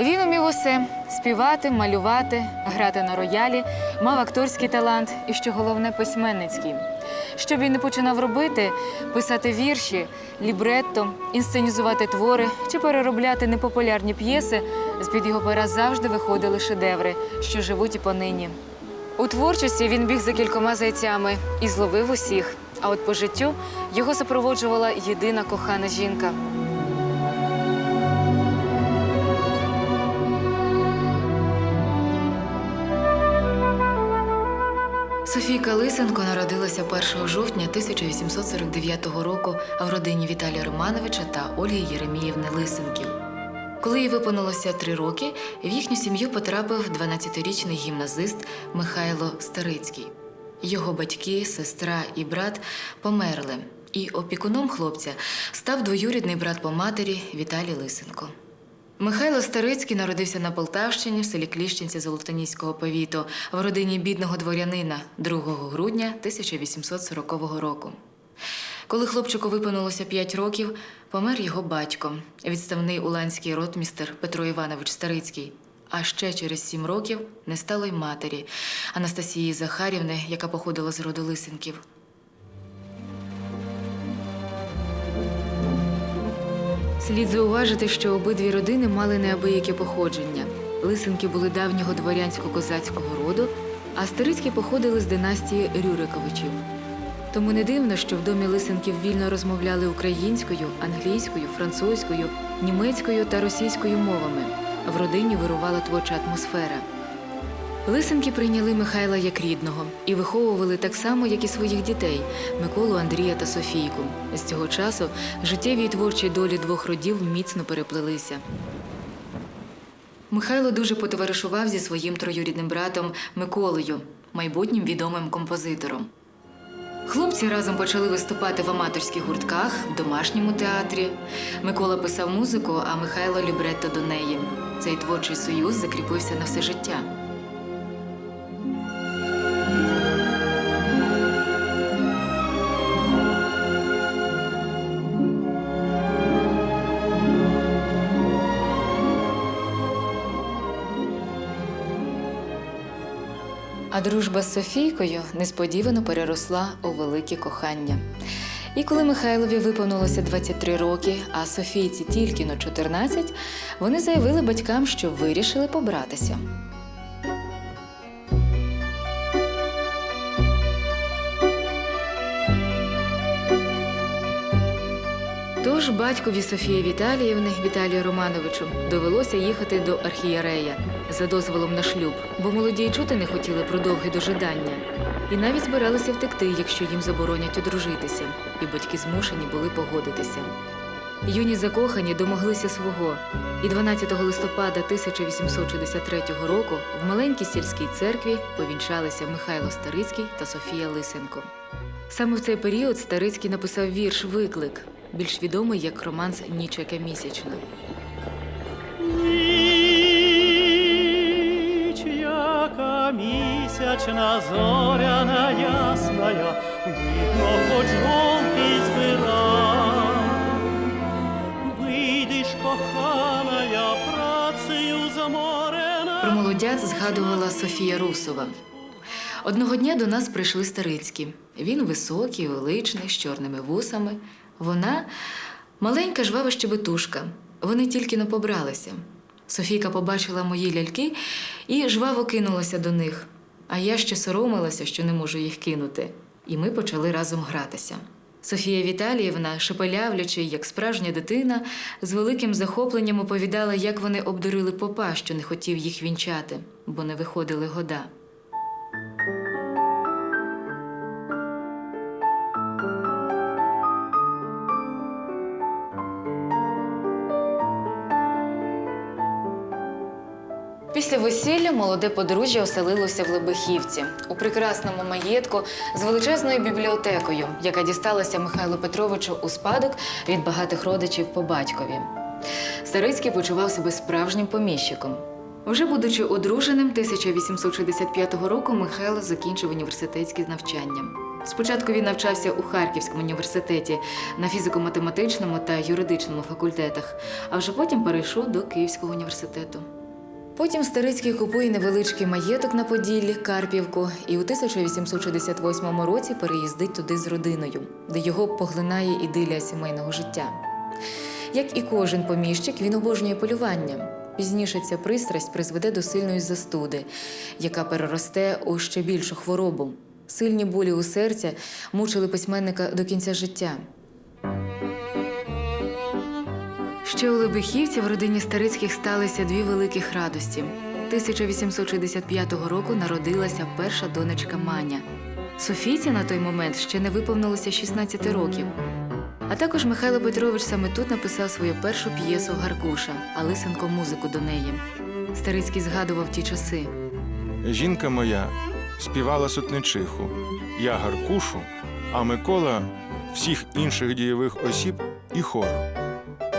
Він умів усе співати, малювати, грати на роялі, мав акторський талант і, що головне, письменницький. Що б він не починав робити, писати вірші, лібретто, інсценізувати твори чи переробляти непопулярні п'єси, з-під його пера завжди виходили шедеври, що живуть і понині. У творчості він біг за кількома зайцями і зловив усіх. А от по життю його супроводжувала єдина кохана жінка. Софійка Лисенко народилася 1 жовтня 1849 року в родині Віталія Романовича та Ольги Єреміївни Лисенків. Коли їй виповнилося три роки, в їхню сім'ю потрапив 12-річний гімназист Михайло Старицький. Його батьки, сестра і брат померли, і опікуном хлопця став двоюрідний брат по матері Віталій Лисенко. Михайло Старицький народився на Полтавщині в селі Кліщенці Золотоніського повіту в родині бідного дворянина 2 грудня 1840 року. Коли хлопчику виповнилося 5 років, помер його батько, відставний уланський ротмістер Петро Іванович Старицький. А ще через сім років не стало й матері Анастасії Захарівни, яка походила з роду Лисенків. Слід зауважити, що обидві родини мали неабияке походження. Лисенки були давнього дворянсько-козацького роду, а Старицькі походили з династії Рюриковичів. Тому не дивно, що в домі Лисенків вільно розмовляли українською, англійською, французькою, німецькою та російською мовами. В родині вирувала творча атмосфера. Лисенки прийняли Михайла як рідного і виховували так само, як і своїх дітей Миколу, Андрія та Софійку. З цього часу життєві і творчі долі двох родів міцно переплелися. Михайло дуже потоваришував зі своїм троюрідним братом Миколою, майбутнім відомим композитором. Хлопці разом почали виступати в аматорських гуртках, в домашньому театрі. Микола писав музику, а Михайло лібретто до неї. Цей творчий союз закріпився на все життя. Дружба з Софійкою несподівано переросла у велике кохання. І коли Михайлові виповнилося 23 роки, а Софійці тільки но 14, вони заявили батькам, що вирішили побратися. Тож батькові Софії Віталіївни Віталію Романовичу довелося їхати до архієрея за дозволом на шлюб, бо молоді й чути не хотіли про довге дожидання. І навіть збиралися втекти, якщо їм заборонять одружитися, і батьки змушені були погодитися. Юні закохані домоглися свого, і 12 листопада 1863 року в маленькій сільській церкві повінчалися Михайло Старицький та Софія Лисенко. Саме в цей період Старицький написав вірш Виклик, більш відомий як романс Ніч яка місячна. Місячна, зоряна ясная, видно, хоч жовтий збира. Вийдеш, коханая, працею заморена. Про молодят згадувала Софія Русова. Одного дня до нас прийшли старицькі. Він високий, величний, з чорними вусами. Вона маленька жвава щебетушка. Вони тільки не побралися. Софійка побачила мої ляльки і жваво кинулася до них. А я ще соромилася, що не можу їх кинути. І ми почали разом гратися. Софія Віталіївна, шепелявлячи, як справжня дитина, з великим захопленням оповідала, як вони обдурили попа, що не хотів їх вінчати, бо не виходили года. Після весілля молоде подружжя оселилося в Лебехівці у прекрасному маєтку з величезною бібліотекою, яка дісталася Михайлу Петровичу у спадок від багатих родичів по батькові. Старицький почував себе справжнім поміщиком. Вже будучи одруженим 1865 року, Михайло закінчив університетське навчання. Спочатку він навчався у Харківському університеті на фізико-математичному та юридичному факультетах, а вже потім перейшов до Київського університету. Потім Старицький купує невеличкий маєток на Поділлі, Карпівку, і у 1868 році переїздить туди з родиною, де його поглинає ідилія сімейного життя. Як і кожен поміщик, він обожнює полювання. Пізніше ця пристрасть призведе до сильної застуди, яка переросте у ще більшу хворобу. Сильні болі у серця мучили письменника до кінця життя. Ще у Лебехівці в родині Старицьких сталися дві великих радості. 1865 року народилася перша донечка Маня. Софійці на той момент ще не виповнилося 16 років. А також Михайло Петрович саме тут написав свою першу п'єсу Гаркуша, а Лисенко музику до неї. Старицький згадував ті часи. Жінка моя співала сотничиху, я Гаркушу, а Микола всіх інших дієвих осіб і хор.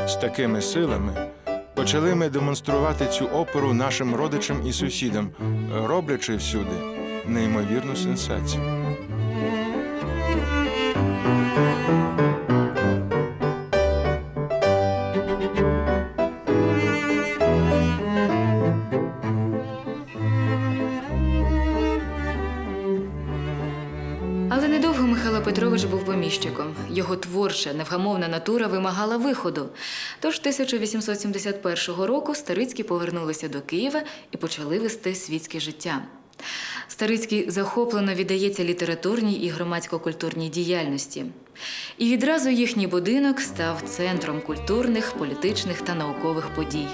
З такими силами почали ми демонструвати цю оперу нашим родичам і сусідам, роблячи всюди неймовірну сенсацію. Його творча, невгамовна натура вимагала виходу. Тож 1871 року Старицькі повернулися до Києва і почали вести світське життя. Старицький захоплено віддається літературній і громадсько-культурній діяльності. І відразу їхній будинок став центром культурних, політичних та наукових подій.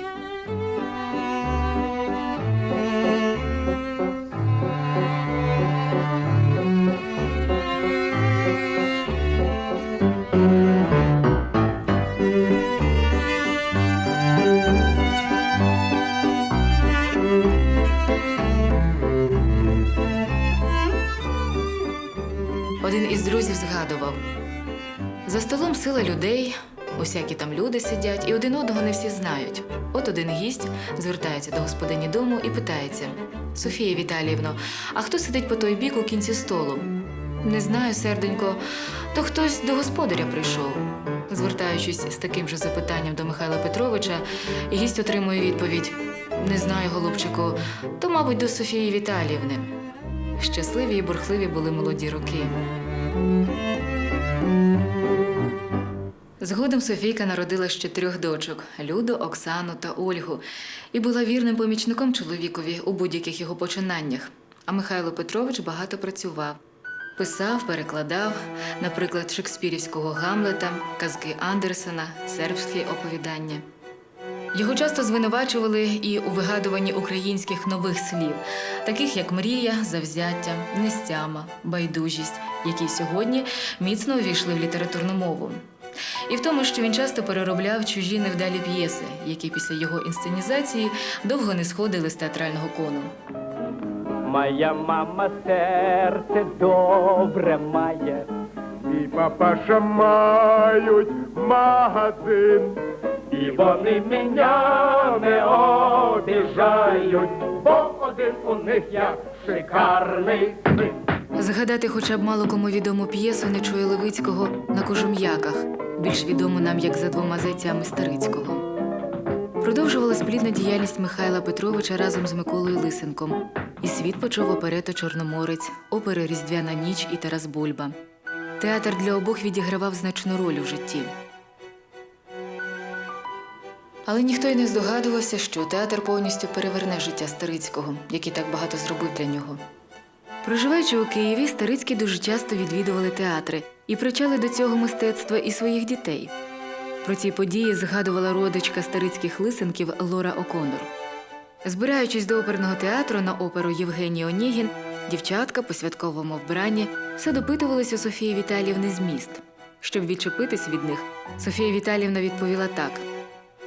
Людей, усякі там люди сидять, і один одного не всі знають. От один гість звертається до господині дому і питається: Софія Віталіївно, а хто сидить по той бік у кінці столу? Не знаю, серденько, то хтось до господаря прийшов. Звертаючись з таким же запитанням до Михайла Петровича, гість отримує відповідь: Не знаю, голубчику, то, мабуть, до Софії Віталіївни. Щасливі і бурхливі були молоді роки. Згодом Софійка народила ще трьох дочок Люду, Оксану та Ольгу, і була вірним помічником чоловікові у будь-яких його починаннях. А Михайло Петрович багато працював. Писав, перекладав, наприклад, шекспірівського Гамлета, казки Андерсена, сербські оповідання. Його часто звинувачували і у вигадуванні українських нових слів, таких як мрія, завзяття, нестяма, байдужість, які сьогодні міцно увійшли в літературну мову. І в тому, що він часто переробляв чужі невдалі п'єси, які після його інсценізації довго не сходили з театрального кону. Моя мама серце добре має. Мій папаша мають магазин. І вони мене не обіжають, бо один у них я шикарний син. Згадати хоча б мало кому відому п'єсу Нечуя Левицького на кожум'яках, більш відому нам як за двома зайцями Старицького. Продовжувалась плідна діяльність Михайла Петровича разом з Миколою Лисенком. І світ почув оперету Чорноморець, опери Різдвяна ніч і Тарас Бульба. Театр для обох відігравав значну роль у житті. Але ніхто й не здогадувався, що театр повністю переверне життя Старицького, який так багато зробив для нього. Проживаючи у Києві, Старицькі дуже часто відвідували театри і привчали до цього мистецтва і своїх дітей. Про ці події згадувала родичка старицьких лисенків Лора Оконор. Збираючись до оперного театру на оперу Євгеній Онігін, дівчатка по святковому вбранні все допитувались у Софії Віталіївни зміст. Щоб відчепитись від них, Софія Віталіївна відповіла так: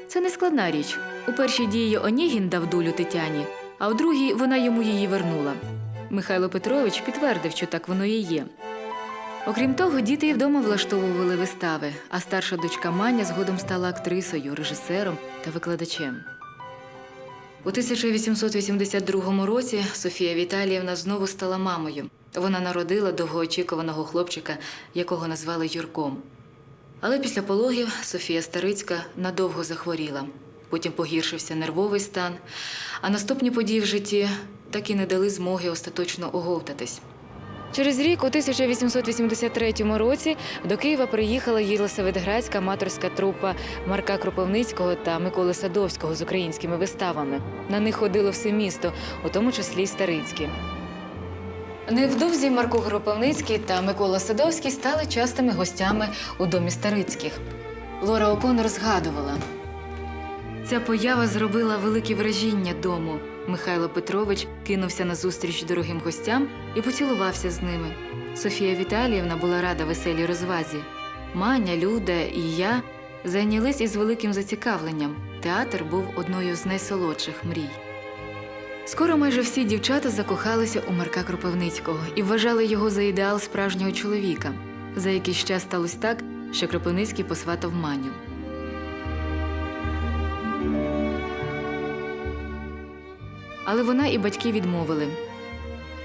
це не складна річ. У першій дії Онігін дав долю Тетяні, а у другій вона йому її вернула. Михайло Петрович підтвердив, що так воно і є. Окрім того, діти і вдома влаштовували вистави, а старша дочка Маня згодом стала актрисою, режисером та викладачем. У 1882 році Софія Віталіївна знову стала мамою. Вона народила довгоочікуваного хлопчика, якого назвали Юрком. Але після пологів Софія Старицька надовго захворіла. Потім погіршився нервовий стан, а наступні події в житті так і не дали змоги остаточно оговтатись. Через рік, у 1883 році, до Києва приїхала Єлисаветградська аматорська трупа Марка Кропивницького та Миколи Садовського з українськими виставами. На них ходило все місто, у тому числі й Старицькі. Невдовзі Марко Кропивницький та Микола Садовський стали частими гостями у домі Старицьких. Лора Оконор згадувала. Ця поява зробила велике вражіння дому. Михайло Петрович кинувся на зустріч дорогим гостям і поцілувався з ними. Софія Віталіївна була рада веселій розвазі. Маня, Люда і я зайнялись із великим зацікавленням. Театр був одною з найсолодших мрій. Скоро майже всі дівчата закохалися у Марка Кропивницького і вважали його за ідеал справжнього чоловіка. За якийсь час сталося так, що Кропивницький посватав Маню. Але вона і батьки відмовили.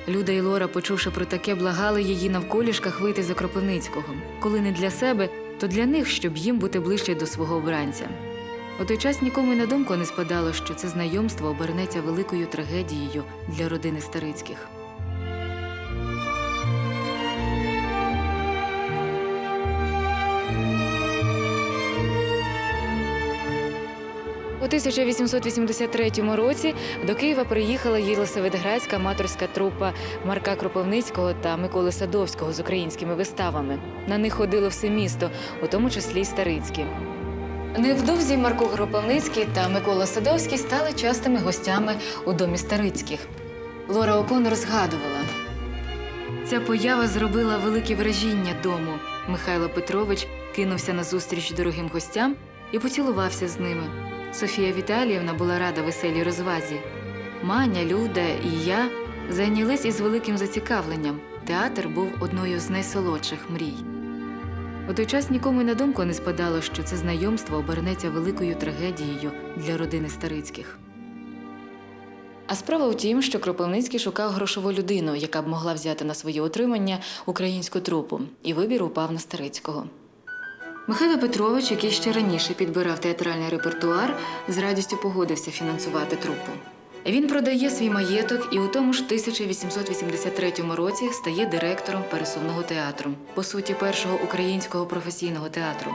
Люда і Лора, почувши про таке, благали її навколішках вийти за Кропивницького. Коли не для себе, то для них, щоб їм бути ближче до свого обранця. У той час нікому й на думку не спадало, що це знайомство обернеться великою трагедією для родини Старицьких. У 1883 році до Києва приїхала Єлисаветградська аматорська трупа Марка Кропивницького та Миколи Садовського з українськими виставами. На них ходило все місто, у тому числі й Старицькі. Невдовзі Марко Кропивницький та Микола Садовський стали частими гостями у домі Старицьких. Лора Оконор згадувала. Ця поява зробила велике вражіння дому. Михайло Петрович кинувся на зустріч дорогим гостям і поцілувався з ними. Софія Віталіївна була рада веселій розвазі. Маня, Люда і я зайнялись із великим зацікавленням. Театр був одною з найсолодших мрій. У той час нікому й на думку не спадало, що це знайомство обернеться великою трагедією для родини Старицьких. А справа в тім, що Кропивницький шукав грошову людину, яка б могла взяти на своє утримання українську трупу, і вибір упав на Старицького. Михайло Петрович, який ще раніше підбирав театральний репертуар, з радістю погодився фінансувати трупу. Він продає свій маєток і у тому ж 1883 році стає директором пересувного театру, по суті, першого українського професійного театру.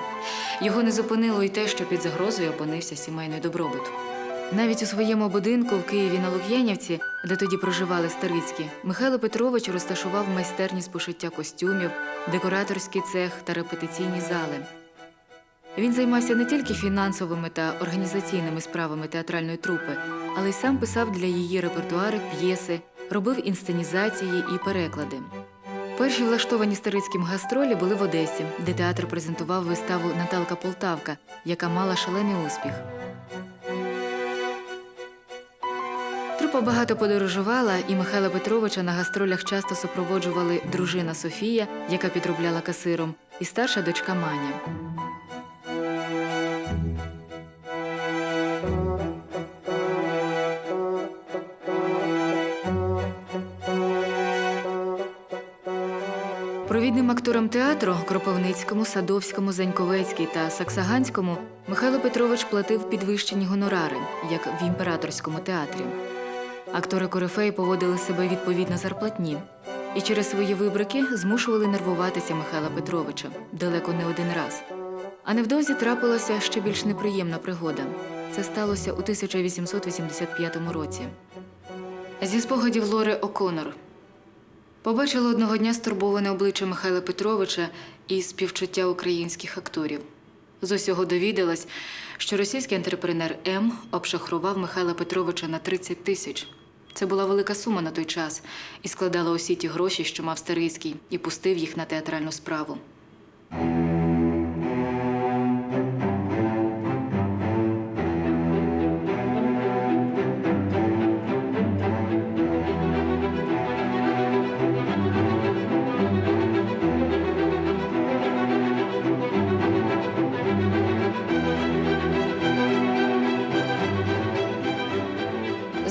Його не зупинило й те, що під загрозою опинився сімейний добробут. Навіть у своєму будинку в Києві на Лук'янівці, де тоді проживали Старицькі, Михайло Петрович розташував майстерні з пошиття костюмів, декораторський цех та репетиційні зали. Він займався не тільки фінансовими та організаційними справами театральної трупи, але й сам писав для її репертуари п'єси, робив інсценізації і переклади. Перші влаштовані старицьким гастролі були в Одесі, де театр презентував виставу Наталка Полтавка, яка мала шалений успіх. Трупа багато подорожувала, і Михайла Петровича на гастролях часто супроводжували дружина Софія, яка підробляла касиром, і старша дочка Маня. Провідним акторам театру Кропивницькому, Садовському, Заньковецькій та Саксаганському Михайло Петрович платив підвищені гонорари, як в імператорському театрі. Актори корифеї поводили себе відповідно зарплатні і через свої вибрики змушували нервуватися Михайла Петровича далеко не один раз. А невдовзі трапилася ще більш неприємна пригода. Це сталося у 1885 році. Зі спогадів Лори Оконор. Побачила одного дня стурбоване обличчя Михайла Петровича і співчуття українських акторів. З усього довідалась, що російський антрепренер М обшахрував Михайла Петровича на 30 тисяч. Це була велика сума на той час і складала усі ті гроші, що мав Старицький, і пустив їх на театральну справу.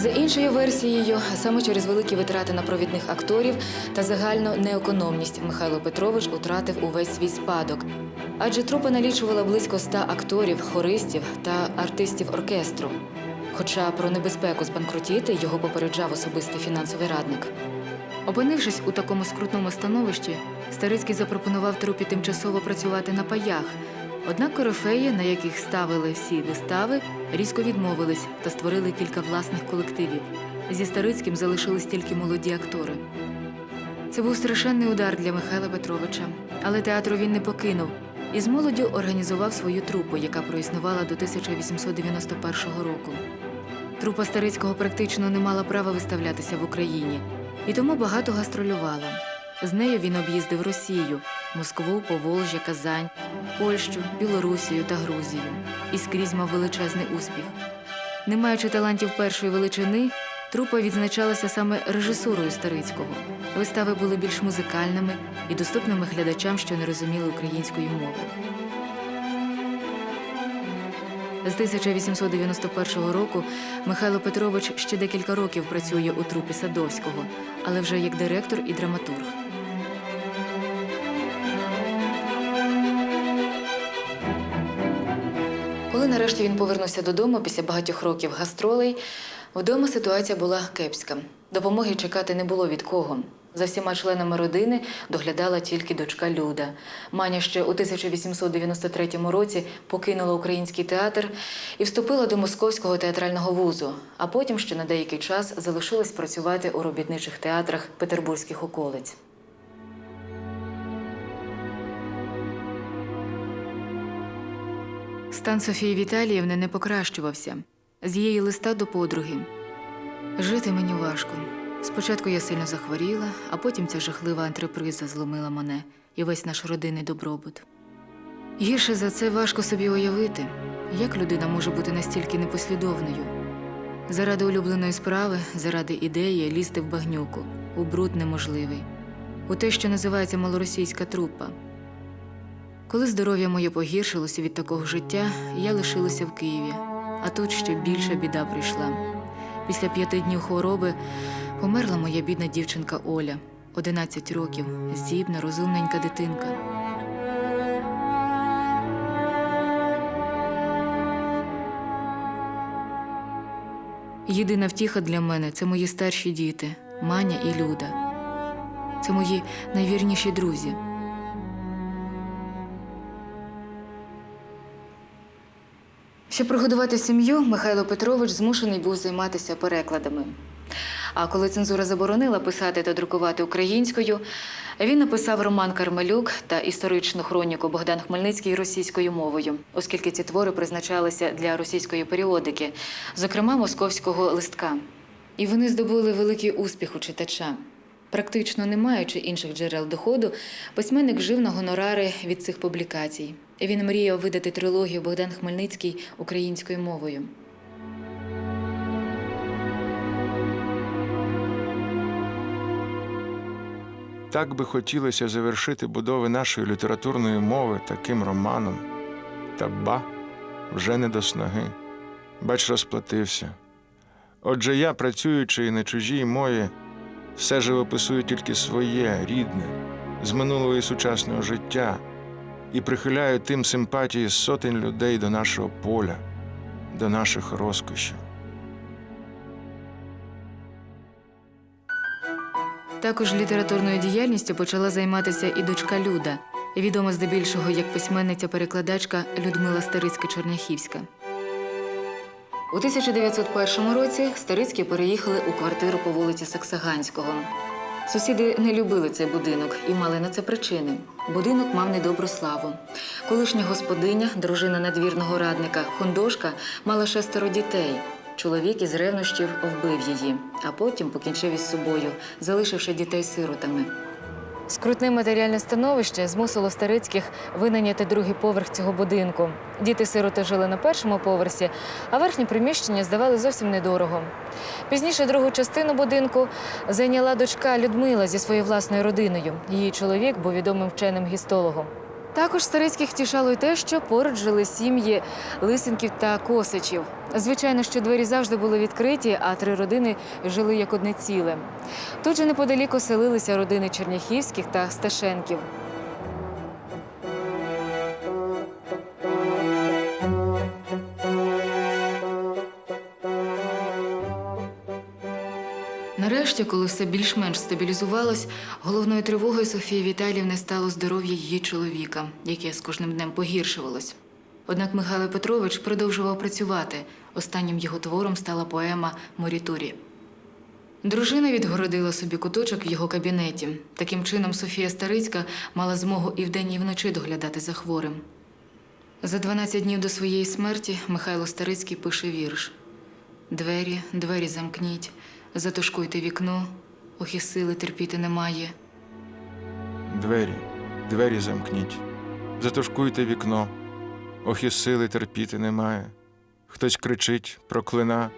За іншою версією, саме через великі витрати на провідних акторів та загальну неекономність Михайло Петрович утратив увесь свій спадок. Адже трупа налічувала близько ста акторів, хористів та артистів оркестру. Хоча про небезпеку збанкрутіти його попереджав особистий фінансовий радник. Опинившись у такому скрутному становищі, Старицький запропонував трупі тимчасово працювати на паях. Однак корифеї, на яких ставили всі вистави, різко відмовились та створили кілька власних колективів. Зі Старицьким залишились тільки молоді актори. Це був страшенний удар для Михайла Петровича, але театру він не покинув і з молоддю організував свою трупу, яка проіснувала до 1891 року. Трупа Старицького практично не мала права виставлятися в Україні, і тому багато гастролювала. З нею він об'їздив Росію, Москву, Поволжя, Казань, Польщу, Білорусію та Грузію. І скрізь мав величезний успіх. Не маючи талантів першої величини, трупа відзначалася саме режисурою Старицького. Вистави були більш музикальними і доступними глядачам, що не розуміли української мови. З 1891 року Михайло Петрович ще декілька років працює у трупі Садовського, але вже як директор і драматург. Нарешті він повернувся додому після багатьох років гастролей, вдома ситуація була кепська. Допомоги чекати не було від кого. За всіма членами родини доглядала тільки дочка Люда. Маня ще у 1893 році покинула український театр і вступила до Московського театрального вузу, а потім ще на деякий час залишилась працювати у робітничих театрах петербурзьких околиць. Стан Софії Віталіївни не покращувався. З її листа до подруги. Жити мені важко. Спочатку я сильно захворіла, а потім ця жахлива антреприза зломила мене і весь наш родинний добробут. Гірше за це важко собі уявити, як людина може бути настільки непослідовною. Заради улюбленої справи, заради ідеї лізти в багнюку, у бруд неможливий, у те, що називається малоросійська трупа. Коли здоров'я моє погіршилося від такого життя, я лишилася в Києві, а тут ще більша біда прийшла. Після п'яти днів хвороби померла моя бідна дівчинка Оля, 11 років, здібна, розумненька дитинка. Єдина втіха для мене це мої старші діти Маня і Люда. Це мої найвірніші друзі. Щоб прогодувати сім'ю, Михайло Петрович змушений був займатися перекладами. А коли цензура заборонила писати та друкувати українською, він написав роман Кармелюк та історичну хроніку Богдан Хмельницький російською мовою, оскільки ці твори призначалися для російської періодики, зокрема московського листка. І вони здобули великий успіх у читача. Практично не маючи інших джерел доходу, письменник жив на гонорари від цих публікацій. Він мріяв видати трилогію Богдан Хмельницький українською мовою. Так би хотілося завершити будови нашої літературної мови таким романом. Та ба, вже не до снаги. Бач, розплатився. Отже, я, працюючи і на чужій мові, все живописую тільки своє, рідне, з минулого і сучасного життя, і прихиляю тим симпатії сотень людей до нашого поля, до наших розкошів. Також літературною діяльністю почала займатися і дочка Люда, відома здебільшого як письменниця-перекладачка Людмила Старицька-Черняхівська. У 1901 році Старицькі переїхали у квартиру по вулиці Саксаганського. Сусіди не любили цей будинок і мали на це причини. Будинок мав недобру славу. Колишня господиня, дружина надвірного радника Хундошка, мала шестеро дітей. Чоловік із ревнощів вбив її, а потім покінчив із собою, залишивши дітей сиротами. Скрутне матеріальне становище змусило Старицьких винайняти другий поверх цього будинку. Діти-сироти жили на першому поверсі, а верхні приміщення здавали зовсім недорого. Пізніше другу частину будинку зайняла дочка Людмила зі своєю власною родиною. Її чоловік був відомим вченим гістологом. Також старицьких тішало й те, що поруч жили сім'ї Лисенків та Косичів. Звичайно, що двері завжди були відкриті, а три родини жили як одне ціле. Тут же неподалік оселилися родини Черняхівських та Сташенків. Нарешті, коли все більш-менш стабілізувалось, головною тривогою Софії Віталіївни стало здоров'я її чоловіка, яке з кожним днем погіршувалось. Однак Михайло Петрович продовжував працювати. Останнім його твором стала поема Морітурі. Дружина відгородила собі куточок в його кабінеті. Таким чином, Софія Старицька мала змогу і вдень, і вночі доглядати за хворим. За 12 днів до своєї смерті Михайло Старицький пише вірш: Двері, двері замкніть, затушкуйте вікно, ох і сили терпіти немає. Двері, двері замкніть, затушкуйте вікно, ох сили терпіти немає. Хтось кричить, проклина,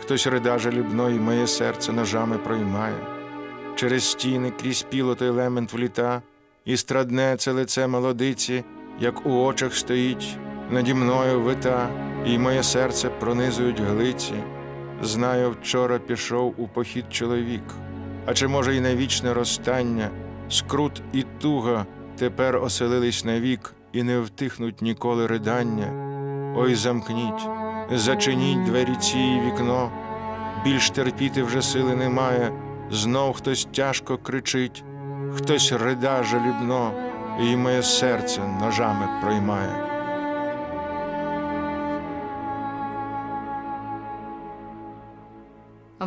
хтось рида жалібно, і моє серце ножами проймає. Через стіни крізь піло той лемент вліта, і страдне це лице молодиці, як у очах стоїть наді мною вита, і моє серце пронизують глиці. Знаю, вчора пішов у похід чоловік, а чи може й на вічне розстання, скрут і туга тепер оселились навік і не втихнуть ніколи ридання. Ой, замкніть, зачиніть двері ці і вікно, більш терпіти вже сили немає, знов хтось тяжко кричить, хтось рида жалібно, і моє серце ножами проймає.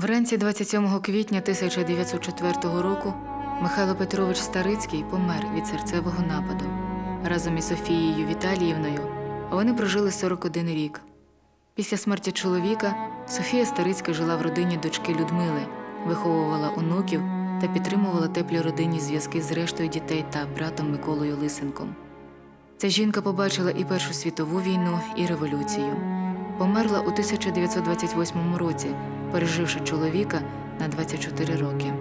Вранці 27 квітня 1904 року Михайло Петрович Старицький помер від серцевого нападу. Разом із Софією Віталіївною вони прожили 41 рік. Після смерті чоловіка Софія Старицька жила в родині дочки Людмили, виховувала онуків та підтримувала теплі родинні зв'язки з рештою дітей та братом Миколою Лисенком. Ця жінка побачила і Першу світову війну, і революцію. Померла у 1928 році, переживши чоловіка на 24 роки.